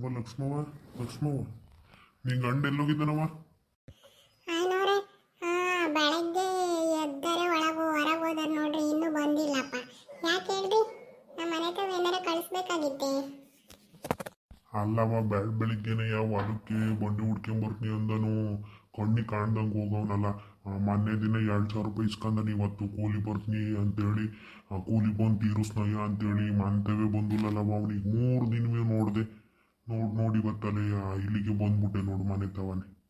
ಅವ್ವ ಲಕ್ಷ್ಮವ್ವ ಲಕ್ಷ್ಮವ್ವ ನಿನ್ ಗಂಡ ಎಲ್ಲೋಗಿದ್ದಾನವ? ಹಾ ಬೆಳಗ್ಗೆ ಎದ್ದರೆ ಒಳಗು ಹೊರಗೆ ಹೋದಾರ ನೋಡ್ರಿ ಇನ್ನೂ ಬಂದಿಲ್ಲಪ್ಪ. ಯಾಕೆ ಹೇಳ್ರಿ ನಮ್ಮ ಮನೆ ತಾವ ಏನಾರ ಕಳಿಸ್ಬೇಕಾಗಿತ್ತೆ? ಅಲ್ಲವ ಬೆಳ್ ಬೆಳಿಗ್ಗೆನೆ ಯಾವ ಅದಕ್ಕೆ ಬಂಡಿ ಹುಡ್ಕೊಂಬರ್ತೀನಿ ಅಂದನು. ಕಣ್ಣಿ ಕಾಣ್ದಂಗೆ ಹೋಗವನಲ್ಲ ಮೊನ್ನೆ ದಿನ ಎರಡು ಸಾವಿರ ರೂಪಾಯಿ ಇಸ್ಕೊಂಡ ಇವತ್ತು ಕೂಲಿ ಬರ್ತೀನಿ ಅಂತೇಳಿ. ಆ ಕೂಲಿ ಬಂದು ತೀರಿಸ್ನಯ್ಯ ಅಂತೇಳಿ ಮಂತವೇ ಬಂದಿಲ್ಲಲ್ಲವ ಅವನಿಗೆ. ಮೂರು ದಿನವೇ ನೋಡಿದೆ. ನೋಡಿ ನೋಡಿ ಬತ್ತಲೆ ಇಲ್ಲಿಗೆ ಬಂದ್ಬಿಟ್ಟೆ ನೋಡು ಮನೆ ತವನೆ.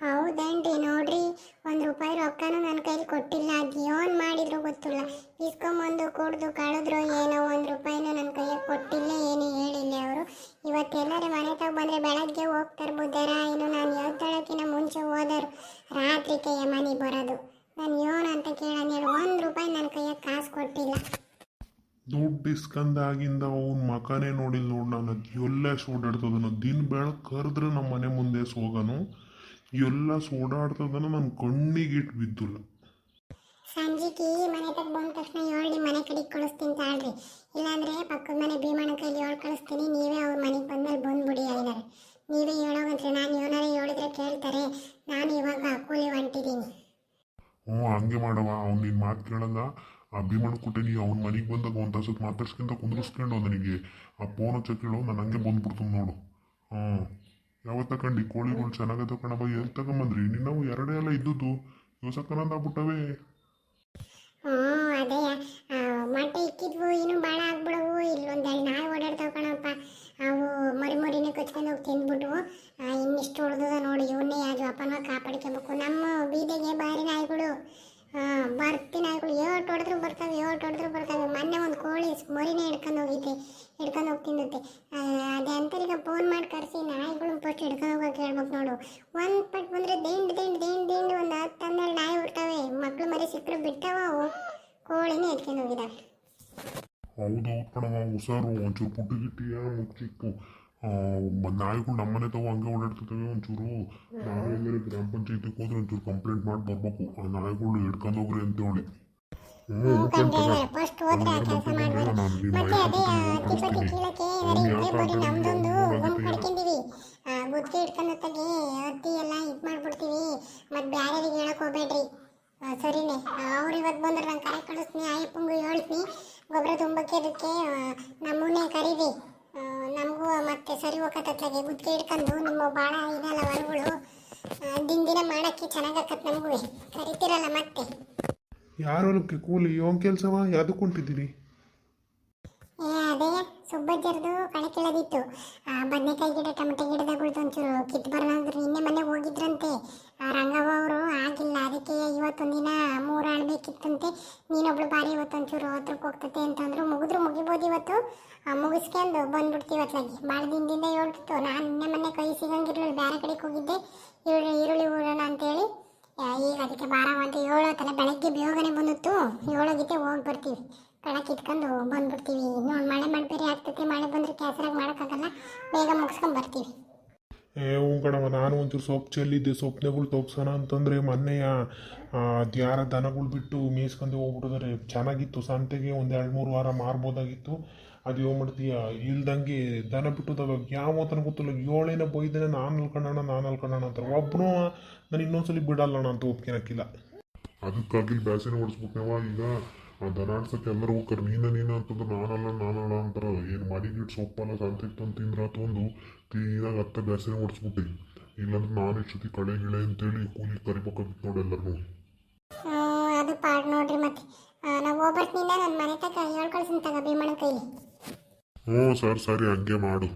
ಹೌದೇನ್ರಿ, ನೋಡ್ರಿ, ಒಂದು ರೂಪಾಯಿ ರೊಕ್ಕನೂ ನನ್ನ ಕೈಲಿ ಕೊಟ್ಟಿಲ್ಲ. ಅದು ಮಾಡಿದ್ರು ಗೊತ್ತಿಲ್ಲ. ಇಸ್ಕೊಂಬಂದು, ಕುಡ್ದು, ಕಳೆದ್ರು, ಏನೋ ಒಂದ್ ರೂಪಾಯಿನೂ ನನ್ನ ಕೈಗೆ ಕೊಟ್ಟಿಲ್ಲ, ಏನು ಹೇಳಿಲ್ಲ ಅವರು. ಇವತ್ತೆಲ್ಲರೂ ಮನೆ ತಗ ಬಂದರೆ ಬೆಳಗ್ಗೆ ಹೋಗ್ತಾರೆ ಬುದ್ಧರ. ಇನ್ನು ನಾನು ಎದ್ದೇಳಕ್ಕಿಂತ ಮುಂಚೆ ಹೋದರು. ರಾತ್ರಿ ಕೈಯ ಮನೆ ಬರೋದು. ನಾನು ಏನು ಅಂತ ಹೇಳಿ. ಒಂದು ರೂಪಾಯಿ ನನ್ನ ಕೈಗೆ ಕಾಸು ಕೊಟ್ಟಿಲ್ಲ. ದುಡ್ಡು ಇಸ್ಕಂದಾಗಿಂದ ಅವನ ಮಕನೇ ನೋಡಿಲ್ಲ ನೋಡಿ ನಾನು ಎಲ್ಲ ಸೋಡಾಡ್ತದನು ದಿನ ಬೆಳ ಕರೆದ್ರೆ ನಮ್ಮ ಮನೆ ಮುಂದೆ ಸೋಗನು ಎಲ್ಲ ಸೋಡಾಡ್ತದನ ನನ್ನ ಕಣ್ಣಿಗೆ ಇಟ್ಟು ಬಿದ್ದಿಲ್ಲ. ಸಂಜಿಕಿ ಮನೆ ತಗ ಬಂದ ತಕ್ಷಣ ಏಳು ನಿಮ್ಮ ಮನೆ ಕಡೆಗೆ ಕಳಿಸ್ತೀನಿ ತಾಳ್ರಿ. ಇಲ್ಲಾಂದ್ರೆ ಪಕ್ಕದ ಮನೆ ಭೀಮಣ್ಣ ಕೈಲಿ ಏಳು ಕಳಿಸ್ತೀನಿ ನೀವೇ ಅವ್ರ ಮನೆಗೆ ಬಂದ್ಮೇಲೆ ಬಂದ್ಬಿಡಿ ಐದಾರೆ ನೀವೇ ಹೇಳೋಗಂತ್ರಿ ನಾನು ಏನಾರ ಹೇಳಿದ್ರೆ ಕೇಳ್ತಾರೆ. ನಾನು ಇವಾಗ ಕೂಲಿ ಹೊಂಟಿದ್ದೀನಿ ಹ್ಞೂ ಹಂಗೆ ಮಾಡವ ಅವ್ನು ನಿನ್ನ ಮಾತು ಕೇಳಲ್ಲ. ಆ ಭೀಮಣ್ಣ ಕೊಟ್ಟೆ ನೀ ಅವ್ನ ಮನೆಗೆ ಬಂದಾಗ ಒಂದು ತಾಸಕ್ಕೆ ಮಾತಾಡ್ಸ್ಕೊಂತ ಕುಂದ್ರಿಸ್ಕೊಂಡು ನನಗೆ. ಆ ಫೋನ್ ಹಚ್ಚ ಕೇಳು ನಾನು ಹಂಗೆ ಬಂದ್ಬಿಡ್ತೀನಿ ನೋಡು. ಹ್ಞೂ ಯಾವತ್ತ ಕಂಡು? ಕೋಳಿಗಳು ಚೆನ್ನಾಗದ ಕಣವ ಎಲ್ಲಿ ತಗೊಂಬಂದ್ರಿ? ನಿನ್ನವು ಎರಡೇ ಎಲ್ಲ ಇದ್ದುದು ಯೋಸಕ್ಕನಂದಾಗ್ಬಿಟ್ಟವೆ. ಹ್ಞೂ ಅದೇ. ಆ, ಮೊಟ್ಟೆ ಇಕ್ಕಿದ್ವು ಏನು ಭಾಳ ಆಗ್ಬಿಡವು. ಇಲ್ಲೊಂದು ಎರಡು ನಾಯಿ ಓಡಾಡ್ತಾವ ಕಣಪ್ಪ ಅವು ಮರಿ ಮರಿನೇ ಕಚ್ಕೊಂಡು ಹೋಗಿ ತಿಂದ್ಬಿಟ್ವು. ಇನ್ನಿಷ್ಟು ಉಳಿದದ ನೋಡಿ ಇವನ್ನೇ ಯಾವ ಅಪ್ಪನ ಕಾಪಾಡ್ಕೋಬೇಕು ನಮ್ಮ ಬೀದಿಗೆ ಬಾರಿ ನಾಯಿಗಳು ಆ, ಬರ್ತಿ ನಾಯಿಗಳು ಏಟ್ ಹೊಡೆದ್ರು ಬರ್ತವೆ ಏಟು ಹೊಡೆದ್ರು ಬರ್ತವೆ. ಮೊನ್ನೆ ಒಂದು ಕೋಳಿ ಮರಿನೇ ಹಿಡ್ಕೊಂಡು ಹೋಗಿದ್ದೆ ಹಿಡ್ಕೊಂಡು ಹೋಗಿ ತಿನ್ನುತ್ತೆ ಅದೇ ಅಂತರಿಗೆ ಫೋನ್ ಮಾಡಿ ಕರೆಸಿ ನಾಯಿಗಳು ಫಸ್ಟ್ ಹಿಡ್ಕೊಂಡು ಹೋಗಕ್ಕೆ ಹೇಳ್ಬೇಕು ನೋಡು. ಒಂದು ಪಟ್ ಬಂದರೆ ದಿಂಡ್ ದಿಂಡ್ ದಿಂಡ್ ದಿಂಡ್ ಒಂದು ಹತ್ತು ಹನ್ನೆರಡು ನಾಯಿ ಬಿಡ್ತವೆ ಮಕ್ಳು ಮರಿ ಸಿಕ್ಕರು ಬಿಡ್ತಾವ ಅವು. ಕೋಳಿನೇ ಹಿಡ್ಕೊಂಡು ಹೋಗಿದ್ದಾವೆ. ಹೌದು ಕಣವ ಹುಷಾರು. ಒಂಚೂರು ಪುಟ್ಟಿ ಗಿಟ್ಟಿಯ ಮುಚ್ಚಿಕ್ಕು ನಾಯಿಗಳು ನಮ್ಮನೆ ತಗೋ ಹಂಗೆ ಓಡಾಡ್ತಿರ್ತವೆ ಒಂಚೂರು ನಾವು ಎಲ್ಲರೂ ಗ್ರಾಮ ಪಂಚಾಯತಿಗೆ ಹೋದ್ರೆ ಒಂಚೂರು ಕಂಪ್ಲೇಂಟ್ ಮಾಡಿ ಬರ್ಬೇಕು. ಆ ನಾಯಿಗಳು ಹಿಡ್ಕೊಂಡು ಹೋಗ್ರಿ ಅಂತೇಳಿ. ಹೇಳಿ ಗುತ್ತಿಗೆ ಅತ್ತಿ ಎಲ್ಲ ಇದು ಮಾಡ್ಬಿಡ್ತೀವಿ. ಮತ್ತೆ ಹೇಳಕ್ ಹೋಗ್ಬೇಡ್ರಿ. ಸರಿನೇ. ಅವ್ರು ಇವತ್ತು ಬಂದ್ರೆ ನಾನು ಕರೆ ಕಳಿಸ್ತೀನಿ ಆಯಪ್ಪಂಗೂ ಹೇಳ್ತೀನಿ. ಗೊಬ್ಬರ ತುಂಬಕ್ಕೆ ಅದಕ್ಕೆ ನಮ್ಮನ್ನೇ ಕರೀರಿ. ನಮಗೂ ಮತ್ತೆ ಸರಿ ಹೋಗತ್ತತ್ಲಾಗೆ ಗುತ್ತಿಗೆ ಹಿಡ್ಕೊಂಡು ನಿಮ್ಮ ಭಾಳ ಇದಲ್ಲ ಹೊರಗಳು ದಿನ ದಿನ ಮಾಡೋಕ್ಕೆ ಚೆನ್ನಾಗಕ್ಕತ್ ನಮಗೂ. ಕರಿತಿರಲ್ಲ ಮತ್ತೆ? ಯಾರು ಕೂಲಿ ಯೋನ್ ಕೆಲಸವ? ಯಾವ್ದಕ್ಕೆ ಹೊಂಟಿದ್ದೀನಿ ಏ ಅದೇ ಸುಬ್ಬಜ್ಜರ್ದು ಕಳೆ ಕೀಳೋದಿತ್ತು ಆ ಬದನೆಕಾಯಿ ಗಿಡ ಟೊಮೆಟೊ ಗಿಡದಾಗ ಒಂಚೂರು ಕಿತ್ತು ಬರೋದಂದ್ರೆ ನಿನ್ನೆ ಮನೆ ಹೋಗಿದ್ರಂತೆ. ಆ ರಂಗವ್ವ ಆಳ್ಬೇಕಿತ್ತಂತೆ ನೀನೊಬ್ಳು ಬಾರಿ ಇವತ್ತು ಒಂಚೂರು ಹತ್ರಕ್ಕೆ ಹೋಗ್ತತೆ ಅಂತಂದ್ರು ಮುಗಿದ್ರು, ಮುಗಿಬೋದು ಇವತ್ತು. ಮುಗಿಸ್ಕೊಂಡು ಬಂದ್ಬಿಡ್ತೀವಿ ಅತ್ಲಾಗಿ. ಭಾಳ ದಿನದಿಂದ ಹೇಳ್ತಿತ್ತು, ನಾನು ನಿನ್ನೆ ಮೊನ್ನೆ ಕೈ ಸಿಗಂಗಿರ್ಲಿಲ್ಲ ಬೇರೆ ಕಡೆಗೆ ಹೋಗಿದ್ದೆ, ಈರುಳ್ಳಿ ಈರುಳ್ಳಿ ಊರೋಣ ಅಂತೇಳಿ. ಈಗ ಅದಕ್ಕೆ ಬಾರವ ಅಂತ ತಲೆ ಬೆಳಗ್ಗೆ ಬೇಗನೆ ಬಂದಿತ್ತು. ಏಳೋಗಿದ್ದೆ ಹೋಗಿ ಬರ್ತೀವಿ. ಕಳ ಇಟ್ಕೊಂಡು ಬಂದ್ಬಿಡ್ತೀವಿ. ಇನ್ನೊಂದು ಮಳೆ ಮಳೆ ಬೇರೆ ಆಗ್ತೈತೆ, ಮಳೆ ಬಂದರೆ ಕೆಸರಾಗಿ ಮಾಡೋಕ್ಕಾಗಲ್ಲ ಬೇಗ ಮುಗಿಸ್ಕೊಂಡು ಬರ್ತೀವಿ. ಏ ಹ್ಞೂ ಕಣವ, ನಾನು ಒಂಚೂರು ಸೊಪ್ಪು ಚೆಲ್ಲಿದ್ದೆ ಸೊಪ್ಪನೆಗಳು ತೋಗ್ಸೋಣ ಅಂತಂದರೆ ಮೊನ್ನೆಯ ದ್ಯಾರ ಯಾರ ದನಗಳು ಬಿಟ್ಟು ಮೇಯಿಸ್ಕೊಂಡು ಹೋಗ್ಬಿಟ್ಟಿದ್ದಾರೆ ಚೆನ್ನಾಗಿತ್ತು, ಸಂತೆಗೆ ಒಂದು ಎರಡು ಮೂರು ವಾರ ಮಾರ್ಬೋದಾಗಿತ್ತು. ಅದು ಏನು ಮಾಡ್ತೀಯ? ಇಲ್ದಂಗೆ ದನ ಬಿಟ್ಟುದವ ಯಾವ ತನಕ ಗೊತ್ತಿಲ್ಲ. ಏಳೇನ ಬೈದೇನೆ ನಾನು ಅಲ್ಕೊಂಡೋಣ ನಾನು ಅಲ್ಕೊಂಡೋಣ ಅಂತಾರೆ. ಒಬ್ಬನು ನಾನು ಇನ್ನೊಂದ್ಸಲಿ ಬಿಡಲ್ಲ ಅಂತ ಒಪ್ಕೊಳಕ್ಕಿಲ್ಲ ಅದಕ್ಕಾಗಿ ಓಡಿಸ್ಬೇಕು ಓಡಿಸ್ಬಿಟ್ನವ ಈಗ. ಆ ದನ ಆಡ್ಸಕ್ಕೆ ಎಲ್ಲರೂ ಹೋಗ್ತಾರೆ ನೀನ ನೀನ ಅಂತಂದ್ರೆ ನಾನಲ್ಲ ನಾನಲ್ಲ ಅಂತಾರೆ. ಏನು ಮರಿಗಿಟ್ಟು ಸೊಪ್ಪಲ್ಲ ಸಂತೆಗೆ ತಂದು ತಿಂದ್ರಾತು ಒಂದು ತೀರಾಗ ಹತ್ತ ಬೇಸರ ಓಡಿಸ್ಬಿಟ್ಟು ಇಲ್ಲಾಂದ್ರೆ ನಾನು ಇಷ್ಟೊತ್ತಿ ಕಳೆ ಗಿಳೆ ಅಂತೇಳಿ ಕೂಲಿ ಕರಿಬೇಕಾಗಿತ್ತು ನೋಡಿ ಎಲ್ಲರೂ ಅದು ಪಾಡ್ ನೋಡ್ರಿ ಮತ್ತೆ. ನಾವು ಹೋಗ್ಬರ್ತೀನಿ ನನ್ನ ಮನೆ ತಕ ಹೇಳ್ಕೊಳ್ಸಿನ ತಗ ಭೀಮಣ್ಣ ಕೈಲಿ. ಹ್ಞೂ ಸರ್ ಸರಿ ಹಂಗೆ ಮಾಡು.